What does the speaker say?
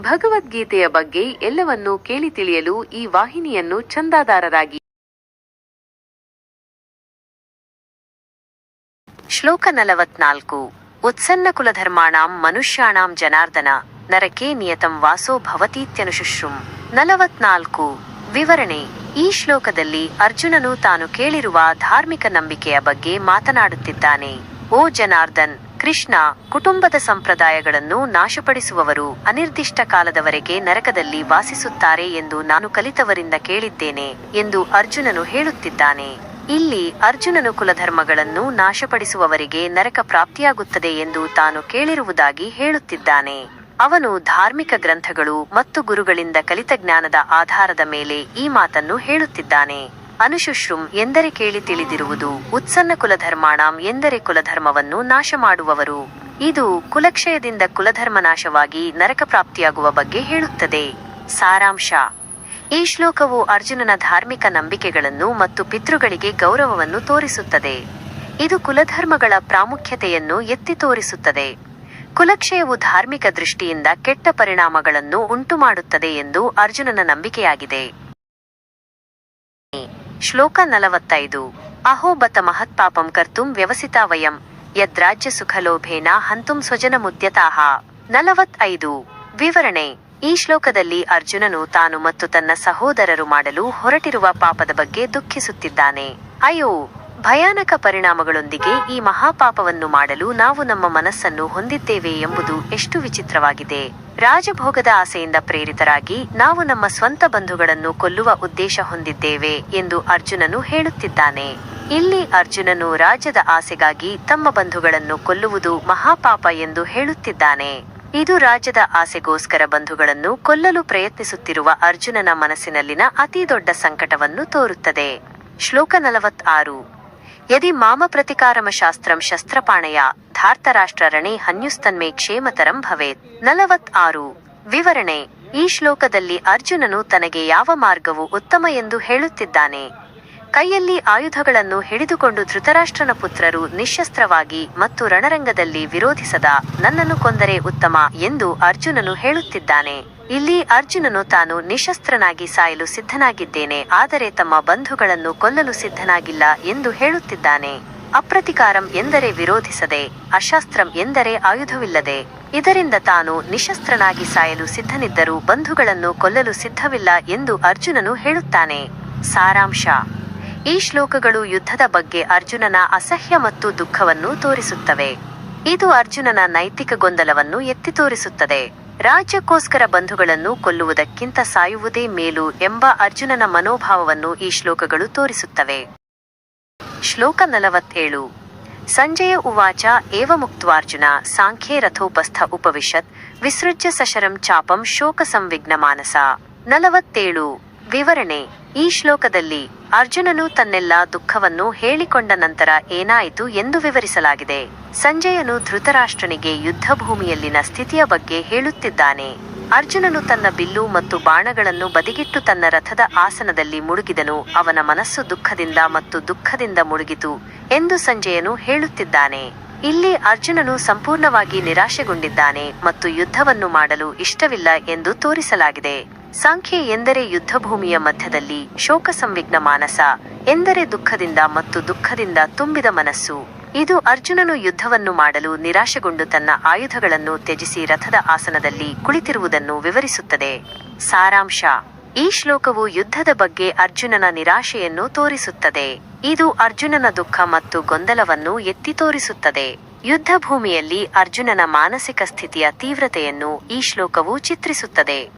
ಭಗವದ್ಗೀತೆಯ ಬಗ್ಗೆ ಎಲ್ಲವನ್ನೂ ಕೇಳಿ ತಿಳಿಯಲು ಈ ವಾಹಿನಿಯನ್ನು ಚಂದಾದಾರರಾಗಿ ಶ್ಲೋಕ ನಲವತ್ನಾಲ್ಕು. ಉತ್ಸನ್ನ ಕುಲಧರ್ಮಾಣಾಂ ಮನುಷ್ಯಾಣಾಂ ಜನಾರ್ದನ. ನರಕೇ ನಿಯತಂ ವಾಸೋ ಭವತೀತ್ಯನುಶುಶ್ರುಂ ನಲವತ್ನಾಲ್ಕು. ವಿವರಣೆ. ಈ ಶ್ಲೋಕದಲ್ಲಿ ಅರ್ಜುನನು ತಾನು ಕೇಳಿರುವ ಧಾರ್ಮಿಕ ನಂಬಿಕೆಯ ಬಗ್ಗೆ ಮಾತನಾಡುತ್ತಿದ್ದಾನೆ. ಓ ಜನಾರ್ದನ್ ಕೃಷ್ಣ ಕುಟುಂಬದ ಸಂಪ್ರದಾಯಗಳನ್ನು ನಾಶಪಡಿಸುವವರು ಅನಿರ್ದಿಷ್ಟ ಕಾಲದವರೆಗೆ ನರಕದಲ್ಲಿ ವಾಸಿಸುತ್ತಾರೆ ಎಂದು ನಾನು ಕಲಿತವರಿಂದ ಕೇಳಿದ್ದೇನೆ ಎಂದು ಅರ್ಜುನನು ಹೇಳುತ್ತಿದ್ದಾನೆ. ಇಲ್ಲಿ ಅರ್ಜುನನು ಕುಲಧರ್ಮಗಳನ್ನು ನಾಶಪಡಿಸುವವರಿಗೆ ನರಕ ಪ್ರಾಪ್ತಿಯಾಗುತ್ತದೆ ಎಂದು ತಾನು ಕೇಳಿರುವುದಾಗಿ ಹೇಳುತ್ತಿದ್ದಾನೆ. ಅವನು ಧಾರ್ಮಿಕ ಗ್ರಂಥಗಳು ಮತ್ತು ಗುರುಗಳಿಂದ ಕಲಿತ ಜ್ಞಾನದ ಆಧಾರದ ಮೇಲೆ ಈ ಮಾತನ್ನು ಹೇಳುತ್ತಿದ್ದಾನೆ. ಅನುಶುಶ್ರುಂ ಎಂದರೆ ಕೇಳಿ ತಿಳಿದಿರುವುದು. ಉತ್ಸನ್ನ ಕುಲಧರ್ಮಾಣಾಂ ಎಂದರೆ ಕುಲಧರ್ಮವನ್ನು ನಾಶ ಮಾಡುವವರು. ಇದು ಕುಲಕ್ಷಯದಿಂದ ಕುಲಧರ್ಮ ನಾಶವಾಗಿ ನರಕ ಪ್ರಾಪ್ತಿಯಾಗುವ ಬಗ್ಗೆ ಹೇಳುತ್ತದೆ. ಸಾರಾಂಶ. ಈ ಶ್ಲೋಕವು ಅರ್ಜುನನ ಧಾರ್ಮಿಕ ನಂಬಿಕೆಗಳನ್ನು ಮತ್ತು ಪಿತೃಗಳಿಗೆ ಗೌರವವನ್ನು ತೋರಿಸುತ್ತದೆ. ಇದು ಕುಲಧರ್ಮಗಳ ಪ್ರಾಮುಖ್ಯತೆಯನ್ನು ಎತ್ತಿ ತೋರಿಸುತ್ತದೆ. ಕುಲಕ್ಷಯವು ಧಾರ್ಮಿಕ ದೃಷ್ಟಿಯಿಂದ ಕೆಟ್ಟ ಪರಿಣಾಮಗಳನ್ನು ಉಂಟುಮಾಡುತ್ತದೆ ಎಂದು ಅರ್ಜುನನ ನಂಬಿಕೆಯಾಗಿದೆ. ಶ್ಲೋಕ ನಲವತ್ತೈದು. ಅಹೋಬತ ಮಹತ್ಪಾಪಂ ಕರ್ತುಂ ವ್ಯವಸಿತಾ ವಯಂ. ಯದ್ರಾಜ್ಯ ಸುಖಲೋಭೇನ ಹಂತುಂ ಸ್ವಜನ ಮುದ್ಯತಾಹ. ನಲವತ್ತೈದು. ವಿವರಣೆ. ಈ ಶ್ಲೋಕದಲ್ಲಿ ಅರ್ಜುನನು ತಾನು ಮತ್ತು ತನ್ನ ಸಹೋದರರು ಮಾಡಲು ಹೊರಟಿರುವ ಪಾಪದ ಬಗ್ಗೆ ದುಃಖಿಸುತ್ತಿದ್ದಾನೆ. ಅಯ್ಯೋ ಭಯಾನಕ ಪರಿಣಾಮಗಳೊಂದಿಗೆ ಈ ಮಹಾಪಾಪವನ್ನು ಮಾಡಲು ನಾವು ನಮ್ಮ ಮನಸ್ಸನ್ನು ಹೊಂದಿದ್ದೇವೆ ಎಂಬುದು ಎಷ್ಟು ವಿಚಿತ್ರವಾಗಿದೆ. ರಾಜಭೋಗದ ಆಸೆಯಿಂದ ಪ್ರೇರಿತರಾಗಿ ನಾವು ನಮ್ಮ ಸ್ವಂತ ಬಂಧುಗಳನ್ನು ಕೊಲ್ಲುವ ಉದ್ದೇಶ ಹೊಂದಿದ್ದೇವೆ ಎಂದು ಅರ್ಜುನನು ಹೇಳುತ್ತಿದ್ದಾನೆ. ಇಲ್ಲಿ ಅರ್ಜುನನು ರಾಜ್ಯದ ಆಸೆಗಾಗಿ ತಮ್ಮ ಬಂಧುಗಳನ್ನು ಕೊಲ್ಲುವುದು ಮಹಾಪಾಪ ಎಂದು ಹೇಳುತ್ತಿದ್ದಾನೆ. ಇದು ರಾಜ್ಯದ ಆಸೆಗೋಸ್ಕರ ಬಂಧುಗಳನ್ನು ಕೊಲ್ಲಲು ಪ್ರಯತ್ನಿಸುತ್ತಿರುವ ಅರ್ಜುನನ ಮನಸ್ಸಿನಲ್ಲಿನ ಅತಿ ದೊಡ್ಡ ಸಂಕಟವನ್ನು ತೋರುತ್ತದೆ. ಶ್ಲೋಕ ನಲವತ್ತಾರು. ಯದಿ ಮಾಮ ಪ್ರತಿಕಾರಮ ಶಾಸ್ತ್ರಂ ಶಸ್ತ್ರಪಾಣಯ ಧಾರ್ತರಾಷ್ಟ್ರ ರಣೇ ಹನ್ಯುಸ್ತನ್ಮೇ ಕ್ಷೇಮತರಂ ಭವೇತ್ ನಲವತ್ ಆರು ವಿವರಣೆ ಈ ಶ್ಲೋಕದಲ್ಲಿ ಅರ್ಜುನನು ತನಗೆ ಯಾವ ಮಾರ್ಗವು ಉತ್ತಮ ಎಂದು ಹೇಳುತ್ತಿದ್ದಾನೆ। ಕೈಯಲ್ಲಿ ಆಯುಧಗಳನ್ನು ಹಿಡಿದುಕೊಂಡು ಧೃತರಾಷ್ಟ್ರನ ಪುತ್ರರು ನಿಶಸ್ತ್ರವಾಗಿ ಮತ್ತು ರಣರಂಗದಲ್ಲಿ ವಿರೋಧಿಸದ ನನ್ನನ್ನು ಕೊಂದರೆ ಉತ್ತಮ ಎಂದು ಅರ್ಜುನನು ಹೇಳುತ್ತಿದ್ದಾನೆ. ಇಲ್ಲಿ ಅರ್ಜುನನು ತಾನು ನಿಶಸ್ತ್ರನಾಗಿ ಸಾಯಲು ಸಿದ್ಧನಾಗಿದ್ದೇನೆ, ಆದರೆ ತಮ್ಮ ಬಂಧುಗಳನ್ನು ಕೊಲ್ಲಲು ಸಿದ್ಧನಾಗಿಲ್ಲ ಎಂದು ಹೇಳುತ್ತಿದ್ದಾನೆ. ಅಪ್ರತಿಕಾರಂ ಎಂದರೆ ವಿರೋಧಿಸದೆ, ಅಶಾಸ್ತ್ರಂ ಎಂದರೆ ಆಯುಧವಿಲ್ಲದೆ, ಇದರಿಂದ ತಾನು ನಿಶಸ್ತ್ರನಾಗಿ ಸಾಯಲು ಸಿದ್ಧನಿದ್ದರೂ ಬಂಧುಗಳನ್ನು ಕೊಲ್ಲಲು ಸಿದ್ಧವಿಲ್ಲ ಎಂದು ಅರ್ಜುನನು ಹೇಳುತ್ತಾನೆ. ಸಾರಾಂಶ ಈ ಶ್ಲೋಕಗಳು ಯುದ್ಧದ ಬಗ್ಗೆ ಅರ್ಜುನನ ಅಸಹ್ಯ ಮತ್ತು ದುಃಖವನ್ನು ತೋರಿಸುತ್ತವೆ. ಇದು ಅರ್ಜುನನ ನೈತಿಕ ಗೊಂದಲವನ್ನು ಎತ್ತಿ ತೋರಿಸುತ್ತದೆ. ರಾಜ್ಯಕ್ಕೋಸ್ಕರ ಬಂಧುಗಳನ್ನು ಕೊಲ್ಲುವುದಕ್ಕಿಂತ ಸಾಯುವುದೇ ಮೇಲು ಎಂಬ ಅರ್ಜುನನ ಮನೋಭಾವವನ್ನು ಈ ಶ್ಲೋಕಗಳು ತೋರಿಸುತ್ತವೆ. ಶ್ಲೋಕ ನಲವತ್ತೇಳು. ಸಂಜಯ ಉವಾಚ ಏವ ಮುಕ್ತ್ವಾರ್ಜುನ ಸಾಂಖ್ಯೇ ರಥೋಪಸ್ಥ ಉಪವಿಶತ್ ವಿಸೃಜ್ಯ ಸಶರಂ ಚಾಪಂ ಶೋಕ ಸಂವಿಘ್ನ ಮಾನಸ. ನಲವತ್ತೇಳು. ವಿವರಣೆ. ಈ ಶ್ಲೋಕದಲ್ಲಿ ಅರ್ಜುನನು ತನ್ನೆಲ್ಲ ದುಃಖವನ್ನು ಹೇಳಿಕೊಂಡ ನಂತರ ಏನಾಯಿತು ಎಂದು ವಿವರಿಸಲಾಗಿದೆ. ಸಂಜಯನು ಧೃತರಾಷ್ಟ್ರನಿಗೆ ಯುದ್ಧಭೂಮಿಯಲ್ಲಿನ ಸ್ಥಿತಿಯ ಬಗ್ಗೆ ಹೇಳುತ್ತಿದ್ದಾನೆ. ಅರ್ಜುನನು ತನ್ನ ಬಿಲ್ಲು ಮತ್ತು ಬಾಣಗಳನ್ನು ಬದಿಗಿಟ್ಟು ತನ್ನ ರಥದ ಆಸನದಲ್ಲಿ ಮುಳುಗಿದನು. ಅವನ ಮನಸ್ಸು ದುಃಖದಿಂದ ಮತ್ತು ದುಃಖದಿಂದ ಮುಳುಗಿತು ಎಂದು ಸಂಜಯನು ಹೇಳುತ್ತಿದ್ದಾನೆ. ಇಲ್ಲಿ ಅರ್ಜುನನು ಸಂಪೂರ್ಣವಾಗಿ ನಿರಾಶೆಗೊಂಡಿದ್ದಾನೆ ಮತ್ತು ಯುದ್ಧವನ್ನು ಮಾಡಲು ಇಷ್ಟವಿಲ್ಲ ಎಂದು ತೋರಿಸಲಾಗಿದೆ. ಸಾಂಖ್ಯ ಎಂದರೆ ಯುದ್ಧಭೂಮಿಯ ಮಧ್ಯದಲ್ಲಿ ಶೋಕ ಸಂವಿಗ್ನ ಮಾನಸ, ಎಂದರೆ ದುಃಖದಿಂದ ಮತ್ತು ದುಃಖದಿಂದ ತುಂಬಿದ ಮನಸ್ಸು. ಇದು ಅರ್ಜುನನು ಯುದ್ಧವನ್ನು ಮಾಡಲು ನಿರಾಶೆಗೊಂಡು ತನ್ನ ಆಯುಧಗಳನ್ನು ತ್ಯಜಿಸಿ ರಥದ ಆಸನದಲ್ಲಿ ಕುಳಿತಿರುವುದನ್ನು ವಿವರಿಸುತ್ತದೆ. ಸಾರಾಂಶ. ಈ ಶ್ಲೋಕವು ಯುದ್ಧದ ಬಗ್ಗೆ ಅರ್ಜುನನ ನಿರಾಶೆಯನ್ನು ತೋರಿಸುತ್ತದೆ. ಇದು ಅರ್ಜುನನ ದುಃಖ ಮತ್ತು ಗೊಂದಲವನ್ನು ಎತ್ತಿ ತೋರಿಸುತ್ತದೆ. ಯುದ್ಧಭೂಮಿಯಲ್ಲಿ ಅರ್ಜುನನ ಮಾನಸಿಕ ಸ್ಥಿತಿಯ ತೀವ್ರತೆಯನ್ನು ಈ ಶ್ಲೋಕವು ಚಿತ್ರಿಸುತ್ತದೆ.